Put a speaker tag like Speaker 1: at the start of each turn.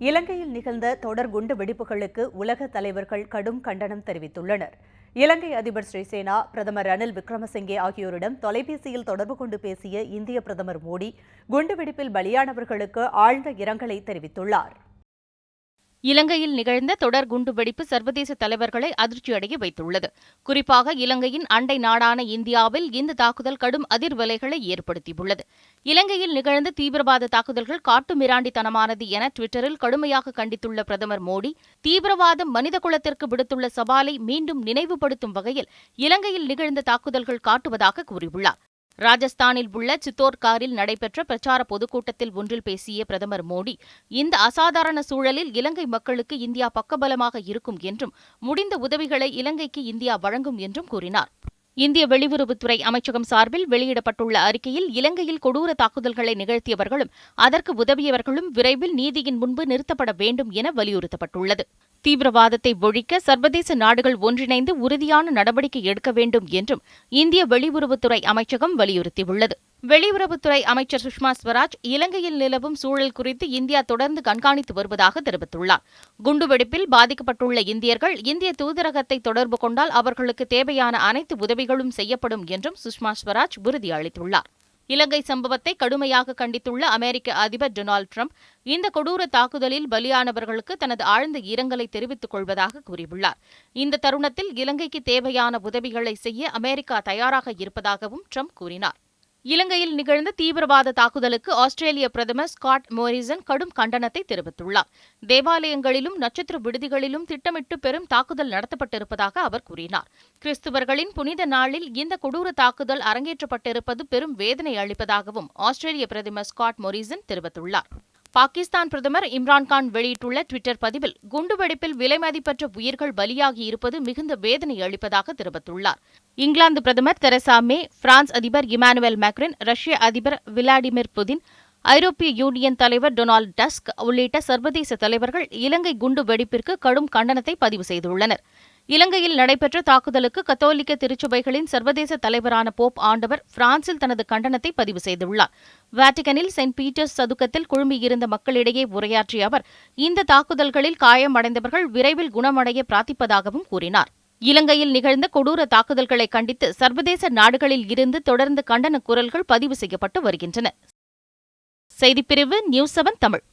Speaker 1: இலங்கையில் நிகழ்ந்த தொடர் குண்டு வெடிப்புகளுக்கு உலக தலைவர்கள் கடும் கண்டனம் தெரிவித்துள்ளனர். இலங்கை அதிபர் ஸ்ரீசேனா பிரதமர் ரணில் விக்ரமசிங்கே ஆகியோரிடம் தொலைபேசியில் தொடர்பு கொண்டு பேசிய இந்திய பிரதமர் மோடி குண்டுவெடிப்பில் பலியானவர்களுக்கு ஆழ்ந்த இரங்கலை தெரிவித்துள்ளார்.
Speaker 2: இலங்கையில் நிகழ்ந்த தொடர் குண்டுவெடிப்பு சர்வதேச தலைவர்களை அதிர்ச்சியடைய வைத்துள்ளது. குறிப்பாக இலங்கையின் அண்டை நாடான இந்தியாவில் இந்த தாக்குதல் கடும் அதிர்வலைகளை ஏற்படுத்தியுள்ளது. இலங்கையில் நிகழ்ந்த தீவிரவாத தாக்குதல்கள் காட்டுமிராண்டித்தனமானது என டுவிட்டரில் கடுமையாக கண்டித்துள்ள பிரதமர் மோடி தீவிரவாதம் மனித குலத்திற்கு விடுத்துள்ள சவாலை மீண்டும் நினைவுபடுத்தும் வகையில் இலங்கையில் நிகழ்ந்த தாக்குதல்கள் காட்டுவதாக கூறியுள்ளார். ராஜஸ்தானில் உள்ள சித்தோர்காரில் நடைபெற்ற பிரச்சார பொதுக்கூட்டத்தில் ஒன்றில் பேசிய பிரதமர் மோடி இந்த அசாதாரண சூழலில் இலங்கை மக்களுக்கு இந்தியா பக்கபலமாக இருக்கும் என்றும் முடிந்த உதவிகளை இலங்கைக்கு இந்தியா வழங்கும் என்றும் கூறினார். இந்திய வெளியுறவுத்துறை அமைச்சகம் சார்பில் வெளியிடப்பட்டுள்ள அறிக்கையில் இலங்கையில் கொடூர தாக்குதல்களை நிகழ்த்தியவர்களும் அதற்கு உதவியவர்களும் விரைவில் நீதியின் முன்பு நிறுத்தப்பட வேண்டும் என வலியுறுத்தப்பட்டுள்ளது. தீவிரவாதத்தை ஒழிக்க சர்வதேச நாடுகள் ஒன்றிணைந்து உறுதியான நடவடிக்கை எடுக்க வேண்டும் என்றும் இந்திய வெளியுறவுத்துறை அமைச்சகம் வலியுறுத்தியுள்ளது. வெளியுறவுத்துறை அமைச்சர் சுஷ்மா ஸ்வராஜ் இலங்கையில் நிலவும் சூழல் குறித்து இந்தியா தொடர்ந்து கண்காணித்து வருவதாக தெரிவித்துள்ளார். குண்டுவெடிப்பில் பாதிக்கப்பட்டுள்ள இந்தியர்கள் இந்திய தூதரகத்தை தொடர்பு கொண்டால் அவர்களுக்கு தேவையான அனைத்து உதவிகளும் செய்யப்படும் என்றும் சுஷ்மா ஸ்வராஜ் உறுதியளித்துள்ளார். இலங்கை சம்பவத்தை கடுமையாக கண்டித்துள்ள அமெரிக்க அதிபர் டொனால்டு டிரம்ப் இந்த கொடூர தாக்குதலில் பலியானவர்களுக்கு தனது ஆழ்ந்த இரங்கலை தெரிவித்துக் கொள்வதாக கூறியுள்ளார். இந்த தருணத்தில் இலங்கைக்கு தேவையான உதவிகளை செய்ய அமெரிக்கா தயாராக இருப்பதாகவும் ட்ரம்ப் கூறினார். இலங்கையில் நிகழ்ந்த தீவிரவாத தாக்குதலுக்கு ஆஸ்திரேலிய பிரதமர் ஸ்காட் மோரிசன் கடும் கண்டனத்தை தெரிவித்துள்ளார். தேவாலயங்களிலும் நட்சத்திர விடுதிகளிலும் திட்டமிட்டு பெரும் தாக்குதல் நடத்தப்பட்டிருப்பதாக அவர் கூறினார். கிறிஸ்துவர்களின் புனித நாளில் இந்த கொடூர தாக்குதல் அரங்கேற்றப்பட்டிருப்பது பெரும் வேதனை அளிப்பதாகவும் ஆஸ்திரேலிய பிரதமர் ஸ்காட் மொரிசன் தெரிவித்துள்ளார். பாகிஸ்தான் பிரதமர் இம்ரான்கான் வெளியிட்டுள்ள டுவிட்டர் பதிவில் குண்டுவெடிப்பில் விலைமதிப்பற்ற உயிர்கள் பலியாகி இருப்பது மிகுந்த வேதனை அளிப்பதாக தெரிவித்துள்ளார். இங்கிலாந்து பிரதமர் தெரசா மே பிரான்ஸ் அதிபர் இமானுவேல் மேக்ரின் ரஷ்ய அதிபர் விளாடிமிர் புதின் ஐரோப்பிய யூனியன் தலைவர் டொனால்டு டஸ்க் உள்ளிட்ட சர்வதேச தலைவர்கள் இலங்கை குண்டு வெடிப்பிற்கு கடும் கண்டனத்தை பதிவு செய்துள்ளனர். இலங்கையில் நடைபெற்ற தாக்குதலுக்கு கத்தோலிக்க திருச்சபைகளின் சர்வதேச தலைவரான போப் ஆண்டவர் பிரான்சில் தனது கண்டனத்தை பதிவு செய்துள்ளார். வேட்டிகனில் செயின்ட் பீட்டர்ஸ் சதுக்கத்தில் குழுமியிருந்த மக்களிடையே உரையாற்றிய அவர் இந்த தாக்குதல்களில் காயமடைந்தவர்கள் விரைவில் குணமடைய பிரார்த்திப்பதாகவும் கூறினார். இலங்கையில் நிகழ்ந்த கொடூர தாக்குதல்களை கண்டித்து சர்வதேச நாடுகளில் இருந்து தொடர்ந்து கண்டன குரல்கள் பதிவு செய்யப்பட்டு வருகின்றன. செய்திப்பிரிவு நியூஸ் செவன் தமிழ்.